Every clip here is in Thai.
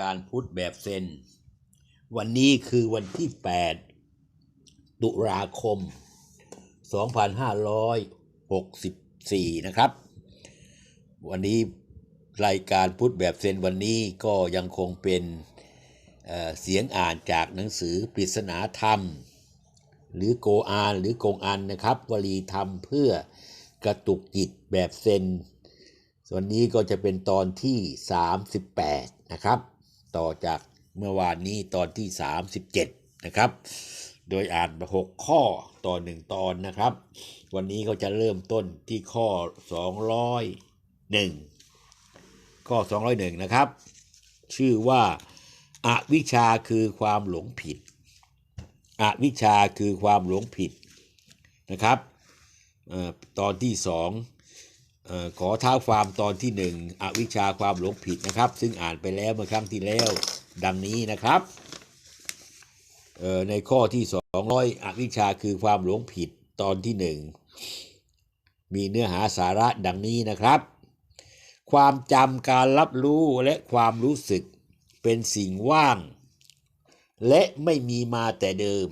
การพุทธแบบเซน วันนี้คือวันที่ 8 ตุลาคม 2564 นะครับ วันนี้รายการพุทธแบบเซนวันนี้ก็ยังคงเป็นเเสียงอ่านจากหนังสือปริศนาธรรม หรือโกอานหรือกงอันนะครับ วลีธรรมเพื่อกระตุกจิตแบบเซนส่วนนี้ก็จะเป็นตอนที่ 38 นะครับ ต่อจากเมื่อวานนี้ตอนที่ 37 นะครับ โดยอ่านไป6ข้อต่อ 1 ตอนนะครับ วันนี้ก็จะเริ่มต้นที่ข้อ 201 ข้อ 201 นะครับ ชื่อว่าอาวิชาคือความหลงผิดอวิชาคือความหลงผิดนะครับออตอนที่สอง ขอเท้าความตอนที่หนึ่งอวิชชาความหลงผิดนะครับ ซึ่งอ่านไปแล้วเมื่อครั้งที่แล้วดังนี้นะครับในข้อที่สองร้อยอวิชชาคือความหลงผิดตอนที่หนึ่งมีเนื้อหาสาระดังนี้นะครับ ความจำการรับรู้และความรู้สึกเป็นสิ่งว่าง และไม่มีมาแต่เดิม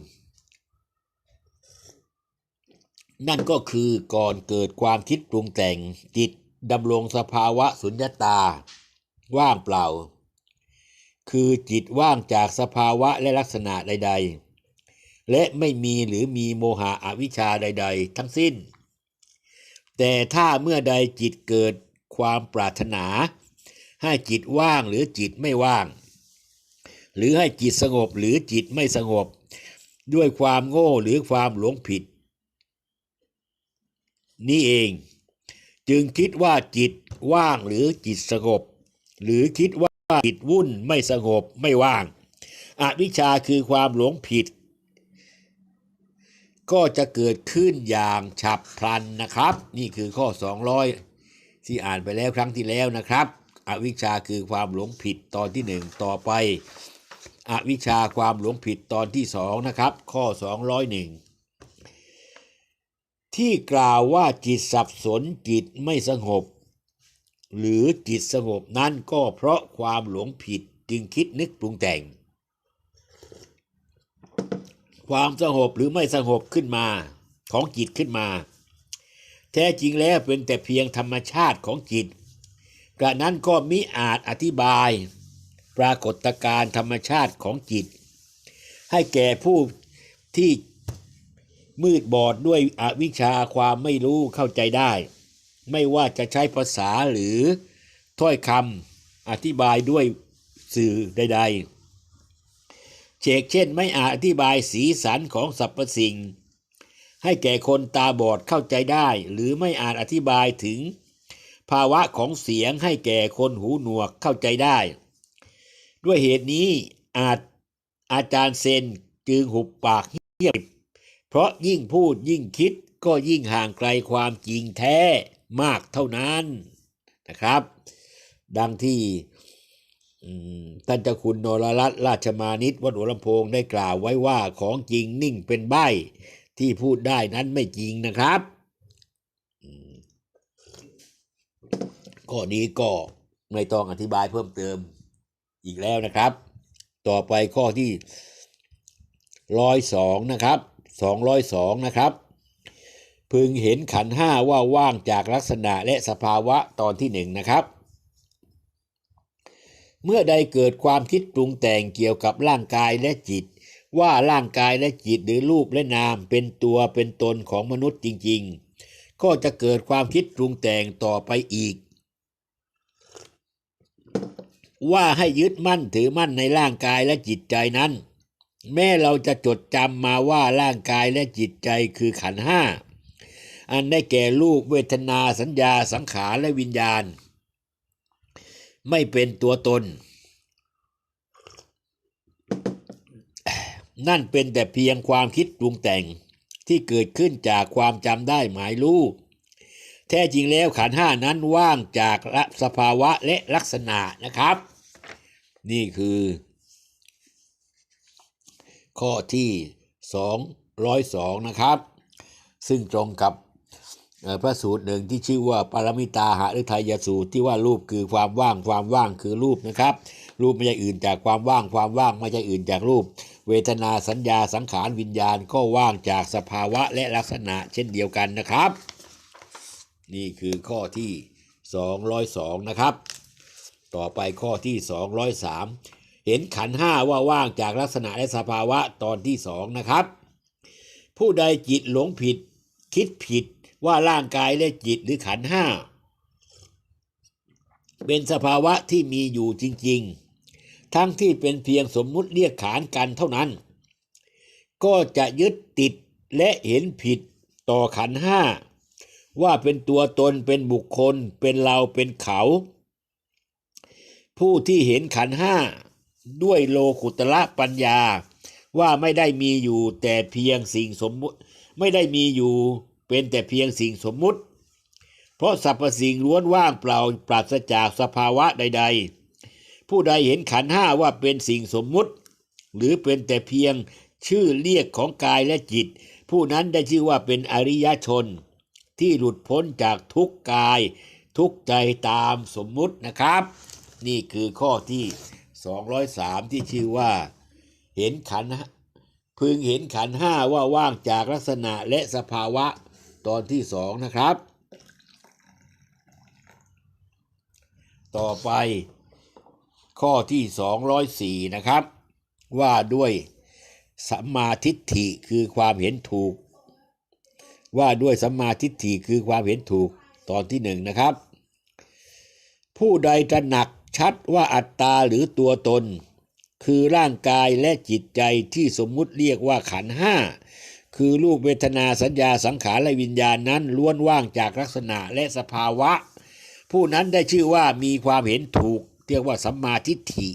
นั่นก็คือก่อนเกิดความคิดปรุงแต่งจิตดำรงสภาวะสุญญตา ว่างเปล่า คือจิตว่างจากสภาวะและลักษณะใด ๆ และไม่มีหรือมีโมหะอวิชชาใด ๆ ทั้งสิ้น แต่ถ้าเมื่อใดจิตเกิดความปรารถนา ให้จิตว่างหรือจิตไม่ว่าง หรือให้จิตสงบหรือจิตไม่สงบ ด้วยความโง่หรือความหลงผิด นี่เอง จึงคิดว่าจิตว่างหรือจิตสงบ หรือคิดว่าจิตวุ่นไม่สงบไม่ว่าง อวิชชาคือความหลงผิด ก็จะเกิดขึ้นอย่างฉับพลันนะครับ นี่คือข้อ 200 ที่อ่านไปแล้วครั้งที่แล้วนะครับ อวิชชาคือความหลงผิดตอนที่หนึ่งต่อไป อวิชชาความหลงผิดตอนที่สองนะครับ ข้อ 201 ที่กล่าวว่าจิตสับสนจิตไม่สงบ หรือจิตสงบนั้นก็เพราะความหลงผิดจึงคิดนึกปรุงแต่ง ความสงบหรือไม่สงบขึ้นมาของจิตขึ้นมา แท้จริงแล้วเป็นแต่เพียงธรรมชาติของจิต กระนั้นก็มิอาจอธิบาย ปรากฏการธรรมชาติของจิต ให้แก่ผู้ที่ มืดบอดด้วยอวิชชาความไม่รู้เข้าใจได้ ไม่ว่าจะใช้ภาษาหรือถ้อยคำอธิบายด้วยสื่อใด ๆ เชกเช่นไม่อาจอธิบายสีสันของสรรพสิ่ง ให้แก่คนตาบอดเข้าใจได้ หรือไม่อาจอธิบายถึง ภาวะของเสียงให้แก่คนหูหนวกเข้าใจได้ ด้วยเหตุนี้อาจอาจารย์เซนจึงหุบปากเงียบ เพราะยิ่งพูดยิ่งคิดก็ยิ่งห่างไกลความจริงแท้มากเท่านั้นนะครับ ดังที่ท่านเจ้าคุณนรรัตน์ราชมานิตวัดหัวลำโพงได้กล่าวไว้ว่าของจริงนิ่งเป็นใบที่พูดได้นั้นไม่จริงนะครับข้อนี้ก็ไม่ต้องอธิบายเพิ่มเติมอีกแล้วนะครับ ต่อไปข้อที่ร้อยสองนะครับ สองร้อยสองนะครับ พึงเห็นขันห้าว่าว่างจากลักษณะและสภาวะตอนที่หนึ่งนะครับ เมื่อใดเกิดความคิดปรุงแต่งเกี่ยวกับร่างกายและจิต ว่าร่างกายและจิตหรือรูปและนามเป็นตัวเป็นตนของมนุษย์จริง ๆ ก็จะเกิดความคิดปรุงแต่งต่อไปอีกว่าให้ยึดมั่นถือมั่นในร่างกายและจิตใจนั้น แม้เราจะจดจำมาว่าร่างกายและจิตใจคือขันห้า อันได้แก่รูปเวทนาสัญญาสังขารและวิญญาณ ไม่เป็นตัวตน นั่นเป็นแต่เพียงความคิดปรุงแต่งที่เกิดขึ้นจากความจำได้หมายรู้ แท้จริงแล้วขันห้านั้นว่างจากสภาวะและลักษณะนะครับ นี่คือ ข้อที่ 202 นะครับ ซึ่งตรงกับพระสูตรหนึ่งที่ชื่อว่าปารมิตาหฤทัยสูตรที่ว่ารูปคือความว่างความว่างคือรูปนะครับ รูปไม่ใช่อื่นจากความว่างความว่างไม่ใช่อื่นจากรูป เวทนาสัญญาสังขารวิญญาณก็ว่างจากสภาวะและลักษณะเช่นเดียวกันนะครับ นี่คือข้อที่ 202 นะครับ ต่อไปข้อที่ 203 เห็นขันห้าว่าว่างจากลักษณะและสภาวะตอนที่สองนะครับ ผู้ใดจิตหลงผิด คิดผิดว่าร่างกายและจิตหรือขันห้าเป็นสภาวะที่มีอยู่จริง ๆ ทั้งที่เป็นเพียงสมมุติเรียกขานกันเท่านั้น ก็จะยึดติดและเห็นผิดต่อขันห้าว่าเป็นตัวตนเป็นบุคคลเป็นเราเป็นเขา ผู้ที่เห็นขันห้า ด้วยโลกุตละปัญญา ว่าไม่ได้มีอยู่แต่เพียงสิ่งสมมุติ ไม่ได้มีอยู่เป็นแต่เพียงสิ่งสมมุติ เพราะสรรพสิ่งล้วนว่างเปล่าปราศจากสภาวะใด ๆ ผู้ใดเห็นขันห้าว่าเป็นสิ่งสมมุติ หรือเป็นแต่เพียงชื่อเรียกของกายและจิต ผู้นั้นได้ชื่อว่าเป็นอริยชน ที่หลุดพ้นจากทุกกาย ทุกใจตามสมมุตินะครับ นี่คือข้อที่ 203 ที่ชื่อว่า เห็นขันพึงเห็นขันห้าว่าว่างจากลักษณะและสภาวะตอนที่สองนะครับ ต่อไปข้อที่ 204 นะครับ ว่าด้วยสัมมาทิฏฐิคือความเห็นถูก ว่าด้วยสัมมาทิฏฐิคือความเห็นถูกตอนที่หนึ่งนะครับ ผู้ใดตระหนัก ชัดว่าอัตตาหรือตัวตน คือร่างกายและจิตใจที่สมมุติเรียกว่าขันห้าคือรูปเวทนาสัญญาสังขารและวิญญาณนั้นล้วนว่างจากลักษณะและสภาวะ ผู้นั้นได้ชื่อว่ามีความเห็นถูก เรียกว่าสัมมาทิฏฐิ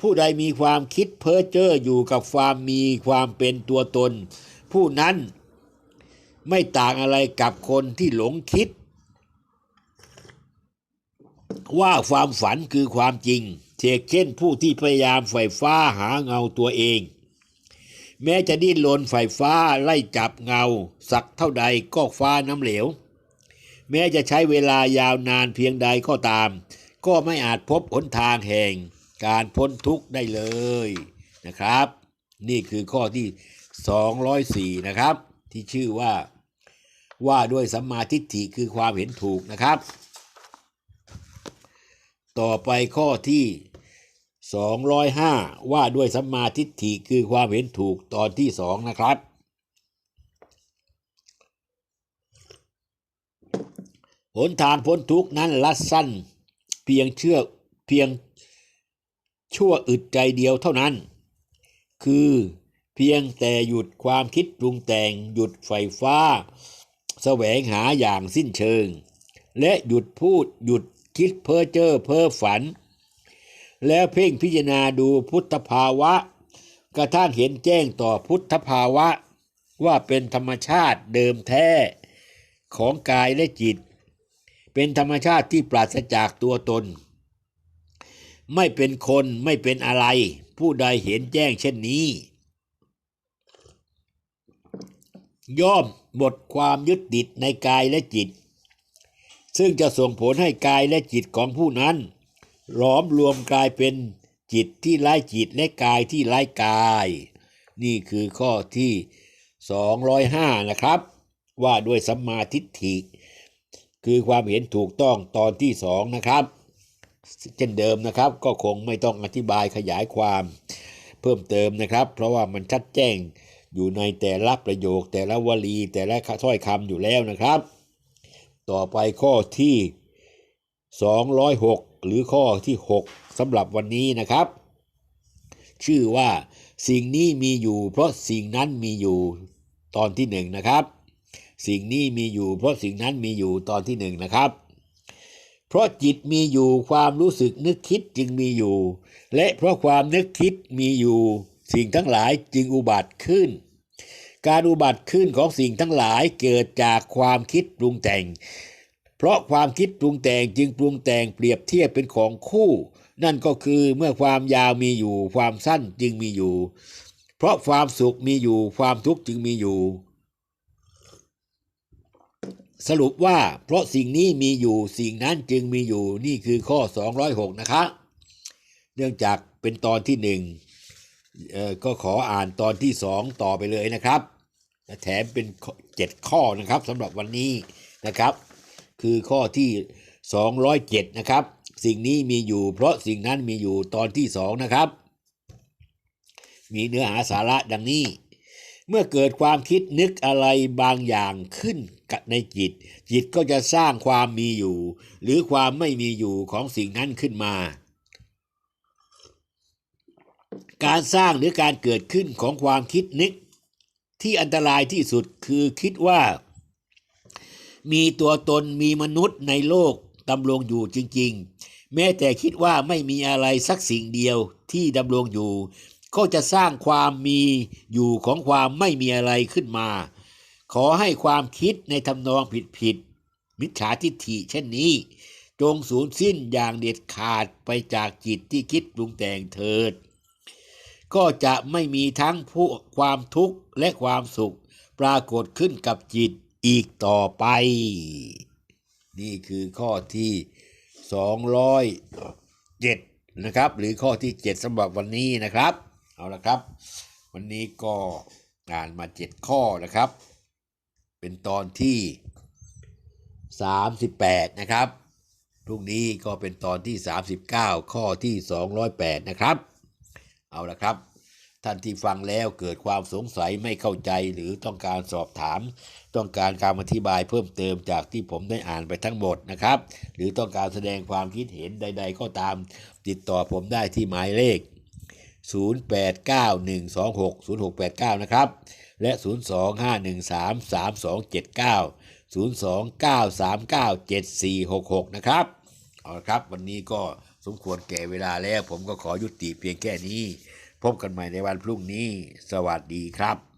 ผู้ใดมีความคิดเพ้อเจ้ออยู่กับความมีความเป็นตัวตน ผู้นั้นไม่ต่างอะไรกับคนที่หลงคิด ว่าความฝันคือความจริงเชกเช่นผู้ที่พยายามไฟฟ้าหาเงาตัวเอง แม้จะดิ้นรนไฟฟ้าไล่จับเงา สักเท่าใดก็ฟ้าน้ำเหลว แม้จะใช้เวลายาวนานเพียงใดก็ตาม ก็ไม่อาจพบหนทางแห่ง การพ้นทุกข์ได้เลยนะครับ นี่คือข้อที่ 204 นะครับ ที่ชื่อว่าว่าด้วยสัมมาทิฏฐิคือความเห็นถูกนะครับ ต่อไปข้อที่ 205 ว่าด้วยสัมมาทิฏฐิคือความเห็นถูกตอนที่สองนะครับ หนทางพ้นทุกนั้นลัดสั้น เพียงเชื่อเพียงชั่วอึดใจเดียวเท่านั้น คือเพียงแต่หยุดความคิดปรุงแต่งหยุดไฟฟ้า แสวงหาอย่างสิ้นเชิง และหยุดพูดหยุด คิดเพ้อเจ้อเพ้อฝัน แล้วเพ่งพิจารณาดูพุทธภาวะ กระทั่งเห็นแจ้งต่อพุทธภาวะ ว่าเป็นธรรมชาติเดิมแท้ของกายและจิต เป็นธรรมชาติที่ปราศจากตัวตน ไม่เป็นคนไม่เป็นอะไร ผู้ใดเห็นแจ้งเช่นนี้ ย่อมหมดความยึดติดในกายและจิต ซึ่งจะส่งผลให้กายและจิตของผู้นั้นหลอมรวมกลายเป็นจิตที่ไร้จิตและกายที่ไร้กาย นี่คือข้อที่ 205 นะครับ ว่าด้วยสัมมาทิฏฐิ คือความเห็นถูกต้องตอนที่สองนะครับ เช่นเดิมนะครับก็คงไม่ต้องอธิบายขยายความเพิ่มเติมนะครับ เพราะว่ามันชัดแจ้งอยู่ในแต่ละประโยค แต่ละวลีแต่ละถ้อยคำอยู่แล้วนะครับ ต่อไปข้อที่ 206 หรือข้อที่ 6สำหรับวันนี้นะครับ ชื่อว่าสิ่งนี้มีอยู่ เพราะสิ่งนั้นมีอยู่ตอนที่หนึ่งนะครับ สิ่งนี้มีอยู่ เพราะสิ่งนั้นมีอยู่ตอนที่หนึ่งนะครับ เพราะจิตมีอยู่ความรู้สึกนึกคิดจึงมีอยู่ และเพราะความนึกคิดมีอยู่ สิ่งทั้งหลายจึงอุบัติขึ้น การอุบัติขึ้นของสิ่งทั้งหลายเกิดจากความคิดปรุงแต่ง เพราะความคิดปรุงแต่งจึงปรุงแต่งเปรียบเทียบเป็นของคู่ นั่นก็คือเมื่อความยาวมีอยู่ ความสั้นจึงมีอยู่ เพราะความสุขมีอยู่ ความทุกข์จึงมีอยู่ สรุปว่า เพราะสิ่งนี้มีอยู่สิ่งนั้นจึงมีอยู่นี่คือข้อ 206 นะครับเนื่องจากเป็นตอนที่หนึ่งเอ่อก็ขออ่านตอนที่สองต่อไปเลยนะครับ และแถมเป็นเจ็ดข้อนะครับสำหรับวันนี้นะครับ คือข้อที่ 207 นะครับ สิ่งนี้มีอยู่ เพราะสิ่งนั้นมีอยู่ตอนที่สองนะครับ มีเนื้อหาสาระดังนี้ เมื่อเกิดความคิดนึกอะไรบางอย่างขึ้นกับในจิต จิตก็จะสร้างความมีอยู่ หรือความไม่มีอยู่ของสิ่งนั้นขึ้นมาการสร้างหรือการเกิดขึ้นของความคิดนึก ที่อันตรายที่สุดคือคิดว่า มีตัวตนมีมนุษย์ในโลกดำรงอยู่จริง ๆ แม้แต่คิดว่าไม่มีอะไรสักสิ่งเดียวที่ดำรงอยู่ ก็จะสร้างความมีอยู่ของความไม่มีอะไรขึ้นมา ขอให้ความคิดในทำนองผิดๆมิจฉาทิฏฐิเช่นนี้ จงสูญสิ้นอย่างเด็ดขาดไปจากจิตที่คิดปรุงแต่งเถิด ก็จะไม่มีทั้งผู้ความทุกข์และความสุข ปรากฏขึ้นกับจิตอีกต่อไป นี่คือข้อที่ 207 นะครับ หรือข้อที่ 7สำหรับวันนี้นะครับ เอาละครับ วันนี้ก็อ่านมา 7 ข้อนะครับ เป็นตอนที่ 38 นะครับพรุ่งนี้ก็เป็นตอนที่ 39 ข้อที่ 208 นะครับ เอาละครับ ท่านที่ฟังแล้วเกิดความสงสัยไม่เข้าใจหรือต้องการสอบถาม ต้องการการอธิบายเพิ่มเติมจากที่ผมได้อ่านไปทั้งหมดนะครับ หรือต้องการแสดงความคิดเห็นใด ๆ ก็ตาม ติดต่อผมได้ที่หมายเลข 0891260689 นะครับ และ 025133279 029397466 นะครับ เอาละครับ วันนี้ก็ สมควรแก่เวลาแล้ว ผมก็ขอยุติเพียงแค่นี้ พบกันใหม่ในวันพรุ่งนี้ สวัสดีครับ